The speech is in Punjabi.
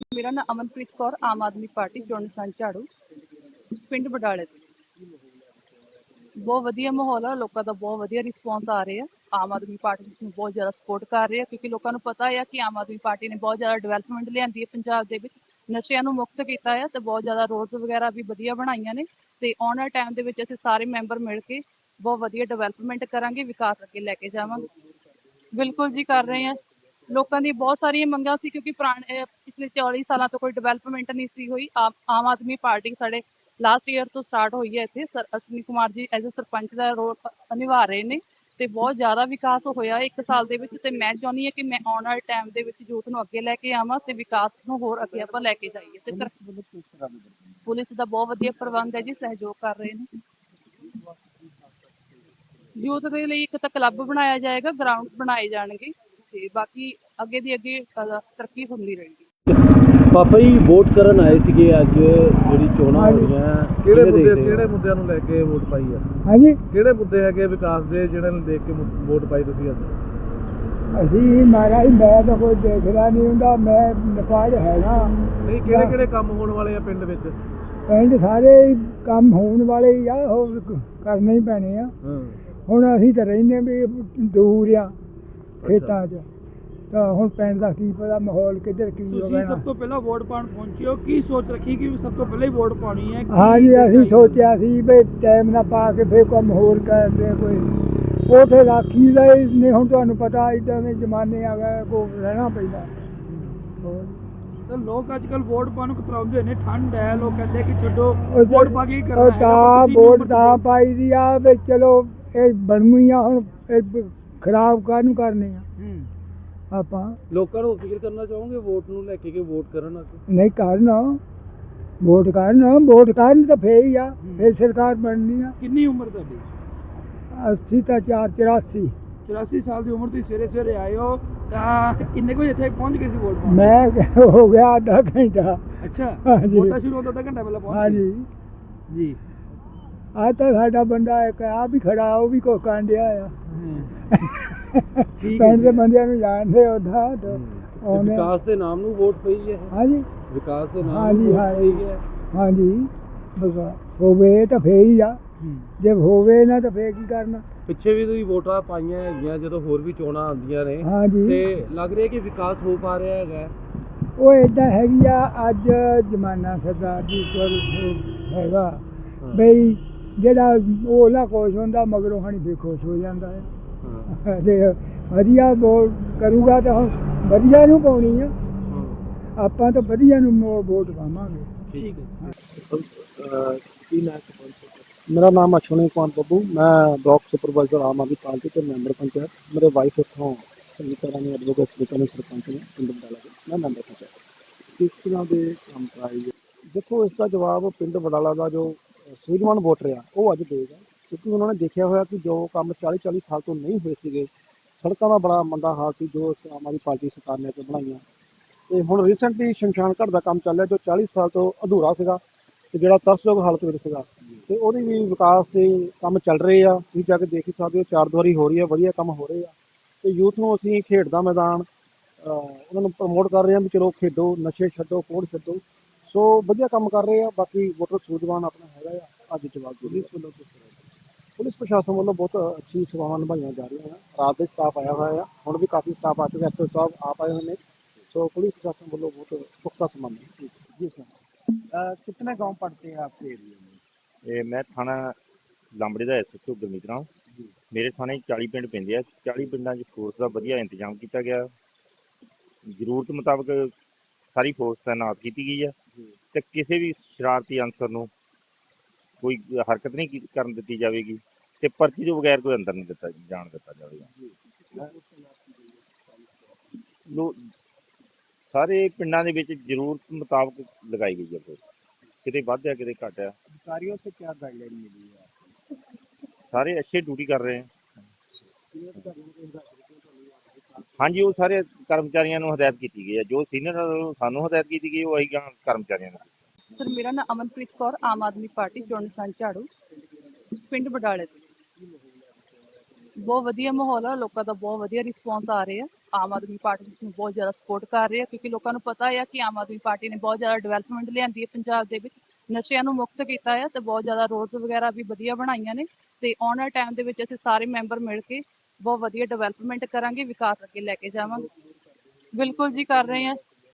ਮੇਰਾ ਨਾਮ ਅਮਨਪ੍ਰੀਤ ਕੌਰ, ਆਮ ਆਦਮੀ ਪਾਰਟੀ ਚੋਣ ਨਿਸ਼ਾਨ ਝਾੜੂ, ਪਿੰਡ ਬਡਾਲੇ ਤੋਂ। ਬਹੁਤ ਵਧੀਆ ਮਾਹੌਲ ਆ, ਲੋਕਾਂ ਦਾ ਬਹੁਤ ਵਧੀਆ ਰਿਸਪੌਂਸ ਆ ਰਿਹਾ ਆਮ ਆਦਮੀ ਪਾਰਟੀ ਨੂੰ ਬਹੁਤ ਜ਼ਿਆਦਾ ਸਪੋਰਟ ਕਰ ਰਹੇ ਆ, ਕਿਉਂਕਿ ਲੋਕਾਂ ਨੂੰ ਪਤਾ ਹੈ ਕਿ ਆਮ ਆਦਮੀ ਪਾਰਟੀ ਨੇ ਬਹੁਤ ਜ਼ਿਆਦਾ ਡਿਵੈਲਪਮੈਂਟ ਲਿਆਂਦੀ ਹੈ ਪੰਜਾਬ ਦੇ ਵਿੱਚ। ਨਸ਼ਿਆਂ ਨੂੰ ਮੁਕਤ ਕੀਤਾ ਹੈ ਤੇ ਬਹੁਤ ਜ਼ਿਆਦਾ ਰੋਡਸ ਵਗੈਰਾ ਵੀ ਵਧੀਆ ਬਣਾਈਆਂ ਨੇ ਤੇ ਆਉਣ ਵਾਲੇ ਟਾਈਮ ਦੇ ਵਿੱਚ ਅਸੀਂ ਸਾਰੇ ਮੈਂਬਰ ਮਿਲ ਕੇ ਬਹੁਤ ਵਧੀਆ ਡਿਵੈਲਪਮੈਂਟ ਕਰਾਂਗੇ, ਵਿਕਾਸ ਅੱਗੇ ਲੈ ਕੇ ਜਾਵਾਂਗੇ। ਬਿਲਕੁਲ ਜੀ ਕਰ ਰਹੇ ਹਾਂ ਲੋਕਾਂ ਦੀ ਬਹੁਤ ਸਾਰੀਆਂ ਮੰਗਾਂ ਸੀ ਕਿਉਂਕਿ ਪੁਰਾਣੇ ਪਿਛਲੇ 40 ਸਾਲਾਂ ਤੋਂ ਕੋਈ ਡਿਵੈਲਪਮੈਂਟ ਨਹੀਂ ਸੀ ਹੋਈ। ਆਮ ਆਦਮੀ ਪਾਰਟੀ ਸਾਡੇ ਲਾਸਟ ਈਅਰ ਤੋਂ ਸਟਾਰਟ ਹੋਈ ਹੈ ਇੱਥੇ। Sir Ashwani Kumar ji as a sarpanch the role ਨਿਭਾ ਰਹੇ ਨੇ ਤੇ ਬਹੁਤ ਜ਼ਿਆਦਾ ਵਿਕਾਸ ਹੋਇਆ ਇੱਕ ਸਾਲ ਦੇ ਵਿੱਚ ਤੇ ਮੈਂ ਚਾਹੁੰਦੀ ਹਾਂ ਕਿ ਮੈਂ ਆਉਣ ਵਾਲੇ ਟਾਈਮ ਦੇ ਵਿੱਚ ਯੂਥ ਨੂੰ ਅੱਗੇ ਲੈ ਕੇ ਆਵਾਂ ਤੇ ਵਿਕਾਸ ਨੂੰ ਹੋਰ ਅੱਗੇ ਆਪਾਂ ਲੈ ਕੇ ਜਾਈਏ। ਤੇ ਪੁਲਿਸ ਦਾ ਬਹੁਤ ਵਧੀਆ ਪ੍ਰਬੰਧ ਹੈ ਜੀ ਸਹਿਯੋਗ ਕਰ ਰਹੇ ਨੇ। ਯੂਥ ਦੇ ਲਈ ਇੱਕ ਤਾਂ ਕਲੱਬ ਬਣਾਇਆ ਜਾਏਗਾ ਗਰਾਊਂਡ ਬਣਾਏ ਜਾਣਗੇ। ਤੇ ਬਾਕੀ ਅੱਗੇ ਦੀ ਅੱਗੇ ਤਰੱਕੀ ਹੁੰਦੀ ਰਹੇਗੀ। ਪਾਪਾ ਜੀ ਵੋਟ ਕਰਨ ਆਏ ਸੀਗੇ ਅੱਜ ਜਿਹੜੀ ਚੋਣਾਂ ਹੋ ਰਹੀਆਂ ਕਿਹੜੇ ਮੁੱਦੇ? ਕਿਹੜੇ ਮੁੱਦਿਆਂ ਨੂੰ ਲੈ ਕੇ ਵੋਟ ਪਾਈ ਆ? ਹਾਂਜੀ। ਕਿਹੜੇ ਮੁੱਦੇ ਹੈਗੇ ਵਿਕਾਸ ਦੇ ਜਿਹੜੇ ਨੂੰ ਦੇਖ ਕੇ ਮੁ- ਵੋਟ ਪਾਈ ਤੁਸੀਂ ਅੱਜ? ਅਸੀਂ ਮਹਾਰਾਜ ਮੈਂ ਤਾਂ ਕੋਈ ਦੇਖਦਾ ਨਹੀਂ ਹੁੰਦਾ ਮੈਂ ਨੇਪਾਲ ਹੈਗਾ ਨਹੀਂ ਕਿਹੜੇ ਕਿਹੜੇ ਕੰਮ ਹੋਣ ਵਾਲੇ ਆ ਪਿੰਡ ਵਿੱਚ? ਪਿੰਡ ਸਾਰੇ ਹੀ ਕੰਮ ਹੋਣ ਵਾਲੇ ਹੀ ਆ ਹੋਰ ਕ- ਕਰਨੇ ਹੀ ਪੈਣੇ ਆ। ਹਾਂ। ਹੁਣ ਅਸੀਂ ਤਾਂ ਰਹਿੰਦੇ ਵੀ ਦੂਰ ਆ। ਖੇਤਾਂ 'ਚ ਤਾਂ ਹੁਣ ਪਿੰਡ ਦਾ ਕੀ ਪਤਾ ਮਾਹੌਲ ਕਿੱਧਰ ਕੀ ਹੋ ਤੁਸੀਂ ਗਿਆ ਸਭ ਤੋਂ ਪਹਿਲਾਂ ਵੋਟ ਪਾਉਣ ਪਹੁੰਚੇ ਹੋ। ਕੀ ਸੋਚ ਰੱਖੀ ਕਿ ਸਭ ਤੋਂ ਪਹਿਲਾਂ ਹੀ ਵੋਟ ਪਾਉਣੀ ਹੈ? ਕੀ ਹਾਂਜੀ ਅਸੀਂ? ਸੋਚਿਆ ਸੀ ਵੀ ਟਾਈਮ ਨਾ ਪਾ ਕੇ ਫੇਰ ਕੰਮ ਹੋਰ ਕਰਦੇ ਕੋਈ। ਉਥੇ ਰਾਖੀ ਦਾ ਹੀ ਨਹੀਂ ਹੁਣ ਤੁਹਾਨੂੰ ਪਤਾ ਇਦਾਂ ਦੇ ਜ਼ਮਾਨੇ ਆ ਗਏ ਕੋ ਰਹਿਣਾ ਪੈਂਦਾ। ਹੋਰ? ਤਾਂ ਲੋਕ ਅੱਜ ਕੱਲ ਵੋਟ ਪਾਉਣ ਨੂੰ ਕਤਰਾਉਂਦੇ ਨੇ ਠੰਡ ਹੈ ਲੋਕ ਕਹਿੰਦੇ ਕਿ ਛੱਡੋ ਉਹ ਵੋਟ ਪਾ ਕੇ ਕੀ ਕਰਨਾ ਉਹ ਹੈਗਾ, ਤਾਂ ਤੁਸੀਂ ਵੋਟ ਤਾਂ ਪਾਈ ਦੀ ਆ ਵੀ ਚਲੋ ਇਹ ਬਣੂਈਆਂ ਹੁਣ ਇਹ ਬ- ਖਰਾਬ ਕਾਹਨੂੰ ਕਰਨੇ ਆ? ਹੂੰ। ਆਪਾਂ ਲੋਕਾਂ ਨੂੰ ਅਪੀਲ ਕਰਨਾ ਚਾਹੋਗੇ ਵੋਟ ਨੂੰ ਲੈ ਕੇ ਕਿ ਵੋਟ ਕਰਨ ਅੱਗੇ ਨਹੀਂ ਕਰਨਾ। ਵੋਟ ਕਰਨ। ਵੋਟ ਕਰਨ ਤਾਂ ਫੇਰ ਹੀ ਆ। ਫੇਰ ਸਰਕਾਰ ਬਣਨੀ ਆ। ਕਿੰਨੀ ਉਮਰ ਤੁਹਾਡੀ? 80 ਤਾਂ 4 84 84 ਸਾਲ ਦੀ ਉਮਰ ਤੁਸੀਂ ਸਵੇਰੇ ਸਵੇਰੇ ਆਏ ਹੋ ਤਾਂ ਕਿੰਨੇ ਕੁ ਵਜੇ ਇੱਥੇ ਪਹੁੰਚ ਗਏ ਸੀ ਵੋਟ ਪਾਉਣ? ਮੈਂ ਹੋ ਗਿਆ ਅੱਧਾ ਘੰਟਾ। ਅੱਛਾ। ਵੋਟਾਂ ਸ਼ੁਰੂ ਤੋਂ ਅੱਧਾ ਘੰਟਾ ਪਹਿਲਾਂ ਪਹੁੰਚ ਗਏ? ਹਾਂਜੀ। ਜੀ। ਆ ਤਾਂ ਸਾਡਾ ਬੰਦਾ ਇੱਕ ਆ ਵੀ ਖੜਾ ਉਹ ਵੀ ਕੋ ਕਾਂਡਿਆ ਆ। ਠੀਕ ਪਿੰਡ ਦੇ ਬੰਦਿਆਂ ਨੂੰ ਜਾਣਦੇ ਉਹਦਾ ਤਾਂ ਉਹਨੇ ਵਿਕਾਸ ਦੇ ਨਾਮ ਨੂੰ ਵੋਟ ਪਈ ਹੈ। ਹਾਂਜੀ। ਵਿਕਾਸ ਦੇ ਨਾਮ ਹਾਂਜੀ, ਹਾਂਜੀ। ਹਾਂਜੀ ਹੋਵੇ ਤਾਂ ਫੇਰ ਹੀ ਆ। ਜੇ ਹੋਵੇ ਨਾ ਤਾਂ ਫੇਰ ਕੀ ਕਰਨਾ? ਪਿੱਛੇ ਵੀ ਤੁਸੀਂ ਵੋਟਾਂ ਪਾਈਆਂ ਹੈਗੀਆਂ ਜਦੋਂ ਹੋਰ ਵੀ ਚੋਣਾਂ ਆਉਂਦੀਆਂ ਨੇ। ਤੇ ਲੱਗ ਰਿਹਾ ਕਿ ਵਿਕਾਸ ਹੋ ਪਾ ਰਿਹਾ ਹੈਗਾ। ਉਹ ਇਦਾਂ ਹੈਗੀ ਆ ਅੱਜ ਜ਼ਮਾਨਾ ਸਰਦਾਰ ਜੀ ਕੋਲ ਹੈਗਾ। ਬਈ ਜਿਹੜਾ ਉਹ ਨਾ ਖੁਸ਼ ਹੁੰਦਾ ਮਗਰੋਂ ਹਣੀ ਵੀ ਖੁਸ਼ ਹੋ ਜਾਂਦਾ ਹੈ। ਤੇ ਵਧੀਆ ਵੋਟ ਕਰੂਗਾ ਤਾਂ ਵਧੀਆ ਨੂੰ ਪਾਉਣੀ ਆ। ਆਪਾਂ ਤਾਂ ਵਧੀਆ ਨੂੰ ਵੋਟ ਪਾਵਾਂਗੇ। ਠੀਕ ਹੈ। ਮੇਰਾ ਨਾਮ ਅਸ਼ਵਨੀ ਕੁਮਾਰ ਬੱਬੂ। ਮੈਂ block supervisor Aam Aadmi Party ਤੇ ਮੈਂਬਰ ਪੰਚਾਇਤ। ਮੇਰੇ ਵਾਈਫ ਇੱਥੋਂ ਸੰਗੀਤਾ ਰਾਣੀ ਐਡਵੋਕੇਟ ਸੰਗੀਤਾ ਨੂੰ ਸਰਪੰਚ ਨੇ ਪਿੰਡ ਬਡਾਲਾ ਦੇ। ਮੈਂ ਮੈਂਬਰ ਪੰਚਾਇਤ। ਕਿਸ ਤਰ੍ਹਾਂ ਦੇ ਕੰਮ ਕਰਾਏ ਜੀ ਦੇਖੋ ਇਸ ਦਾ ਜਵਾਬ ਪਿੰਡ ਬਡਾਲਾ ਦਾ ਜੋ ਸੂਝਵਾਨ ਵੋਟਰ ਆ ਉਹ ਅੱਜ ਦੇਗਾ ਕਿਉਂਕਿ ਉਹਨਾਂ ਨੇ ਦੇਖਿਆ ਹੋਇਆ ਕਿ ਜੋ ਕੰਮ 40 40 ਸਾਲ ਤੋਂ ਨਹੀਂ ਹੋਏ ਸੀਗੇ, ਸੜਕਾਂ ਦਾ ਬੜਾ ਮੰਦਾ ਹਾਲ ਸੀ ਜੋ ਆਮ ਆਦਮੀ ਪਾਰਟੀ ਸਰਕਾਰ ਨੇ ਤੇ ਬਣਾਈਆਂ। ਤੇ ਹੁਣ ਰੀਸੈਂਟਲੀ ਸ਼ਮਸ਼ਾਨ ਘਾਟ ਦਾ ਕੰਮ ਚੱਲ ਰਿਹਾ ਜੋ 40 ਸਾਲ ਤੋਂ ਅਧੂਰਾ ਸੀਗਾ ਤੇ ਜਿਹੜਾ ਤਰਸਯੋਗ ਹਾਲਤ ਵਿੱਚ ਸੀਗਾ। ਤੇ ਉਹਦੀ ਵੀ ਵਿਕਾਸ ਦੇ ਕੰਮ ਚੱਲ ਰਹੇ ਆ। ਤੁਸੀਂ ਜਾ ਕੇ ਦੇਖ ਹੀ ਸਕਦੇ ਹੋ, ਚਾਰ ਦੁਆਰੀ ਹੋ ਰਹੀ ਆ, ਵਧੀਆ ਕੰਮ ਹੋ ਰਹੇ ਆ। ਤੇ ਯੂਥ ਨੂੰ ਅਸੀਂ ਖੇਡ ਦਾ ਮੈਦਾਨ ਉਹਨਾਂ ਨੂੰ ਪ੍ਰਮੋਟ ਕਰ ਰਹੇ ਆ ਵੀ ਚਲੋ ਖੇਡੋ, ਨਸ਼ੇ ਛੱਡੋ ਕੋੜ ਛੱਡੋ। ਸੋ ਵਧੀਆ ਕੰਮ ਕਰ ਰਹੇ ਆ, ਬਾਕੀ ਵੋਟਰ ਸੂਝਵਾਨ ਆਪਣਾ ਹੈਗਾ ਆ। ਅੱਜ ਜਵਾਬ ਪੁਲਿਸ ਵੱਲੋਂ ਕਿਸ ਤਰ੍ਹਾਂ? ਪੁਲਿਸ ਪ੍ਰਸ਼ਾਸਨ ਵੱਲੋਂ ਬਹੁਤ ਅੱਛੀ ਸੇਵਾਵਾਂ ਨਿਭਾਈਆਂ ਜਾ ਰਹੀਆਂ ਆ ਰਾਤ ਦੇ ਸਟਾਫ ਆਇਆ ਹੋਇਆ ਆ। ਹੁਣ ਵੀ ਕਾਫੀ ਸਟਾਫ ਆ ਚੁੱਕਾ ਐਸਓ ਸਾਹਿਬ ਆਪ ਆਏ ਹੋਏ ਨੇ। ਸੋ ਪੁਲਿਸ ਪ੍ਰਸ਼ਾਸਨ ਵੱਲੋਂ ਬਹੁਤ ਪੁਖਤਾ ਸਮਾਂ ਹੈ। ਜੀ ਸਰ ਕਿੰਨੇ گاؤں ਪੜਤੇ ਆ ਆਪਕੇ ਏਰੀਆ ਮੇਂ ਇਹ ਮੈਂ ਥਾਣਾ ਲਾਂਬੜੇ ਦਾ ਐਸਓ ਗੁਰਮੀਤ ਰਾਮ। ਮੇਰੇ ਥਾਣੇ 40 ਪਿੰਡ ਪੈਂਦੇ ਆ। 40 ਪਿੰਡਾਂ 'ਚ ਫੋਰਸ ਦਾ ਵਧੀਆ ਇੰਤਜ਼ਾਮ ਕੀਤਾ ਗਿਆ। ਜ਼ਰੂਰਤ ਮੁਤਾਬਕ ਸਾਰੀ ਫੋਰਸ ਤਾਇਨਾਤ ਕੀਤੀ ਗਈ ਆ। ਤੇ ਕਿਸੇ ਵੀ ਸ਼ਰਾਰਤੀ ਅੰਸਰ ਨੂੰ ਕੋਈ ਹਰਕਤ ਨਹੀਂ ਕਰਨ ਦਿੱਤੀ ਜਾਵੇਗੀ। ਤੇ ਪਰਚੀ ਤੋਂ ਬਗੈਰ ਕੋਈ ਅੰਦਰ ਨਹੀਂ ਦਿੱਤਾ ਜਾਣ ਦਿੱਤਾ ਜਾਵੇਗਾ। ਲੋ ਸਾਰੇ ਪਿੰਡਾਂ ਦੇ ਵਿੱਚ ਜ਼ਰੂਰਤ ਮੁਤਾਬਕ ਲਗਾਈ ਗਈ ਹੈ ਕਿਤੇ ਵੱਧ ਆ ਕਿਤੇ ਘਟ ਆ ਸਾਰੀਆਂ ਸੇ ਕੀ ਗਾਈਡਲਾਈਨ ਮਿਲੀ ਹੈ? ਸਾਰੇ ਅੱਛੇ ਡਿਊਟੀ ਕਰ ਰਹੇ ਹਨ ਹਾਂਜੀ ਉਹ ਸਾਰੇ ਕਰਮਚਾਰੀਆਂ ਨੂੰ ਹਦਾਇਤ ਕੀਤੀ ਗਈ ਹੈ। ਜੋ ਸੀਨੀਅਰ ਸਾਨੂੰ ਹਦਾਇਤ ਕੀਤੀ ਗਈ ਉਹ ਆਹੀ ਕਰਮਚਾਰੀਆਂ ਨੂੰ। ਸਰ ਮੇਰਾ ਨਾਮ ਅਮਨਪ੍ਰੀਤ ਕੌਰ ਆਮ ਆਦਮੀ ਪਾਰਟੀ ਚੋਣ ਸੰਝਾੜੂ ਪਿੰਡ ਬਡਾਲੇ ਬਹੁਤ ਵਧੀਆ ਮਾਹੌਲ ਆ, ਲੋਕਾਂ ਦਾ ਬਹੁਤ ਵਧੀਆ ਰਿਸਪੌਂਸ ਆ ਰਿਹਾ ਆਮ ਆਦਮੀ ਪਾਰਟੀ ਨੂੰ ਬਹੁਤ ਜ਼ਿਆਦਾ ਸਪੋਰਟ ਕਰ ਰਹੇ ਆ, ਕਿਉਂਕਿ ਲੋਕਾਂ ਨੂੰ ਪਤਾ ਆ ਕਿ ਆਮ ਆਦਮੀ ਪਾਰਟੀ ਨੇ ਬਹੁਤ ਜ਼ਿਆਦਾ ਡਿਵੈਲਪਮੈਂਟ ਲਿਆਂਦੀ ਹੈ ਪੰਜਾਬ ਦੇ ਵਿੱਚ, ਨਸ਼ਿਆਂ ਨੂੰ ਮੁਕਤ ਕੀਤਾ ਆ ਤੇ ਬਹੁਤ ਜ਼ਿਆਦਾ ਰੋਡਸ ਵਗੈਰਾ ਵੀ ਵਧੀਆ ਬਣਾਈਆਂ ਨੇ ਤੇ ਆਉਣ ਵਾਲੇ ਟਾਈਮ ਦੇ ਵਿੱਚ ਅਸੀਂ ਸਾਰੇ ਮੈਂਬਰ ਮਿਲ ਕੇ ਬਹੁਤ ਵਧੀਆ ਡਿਵੈਲਪਮੈਂਟ ਕਰਾਂਗੇ, ਵਿਕਾਸ ਅੱਗੇ ਲੈ ਕੇ ਜਾਵਾਂਗੇ। ਬਿਲਕੁਲ ਜੀ ਕਰ ਰਹੇ ਆ।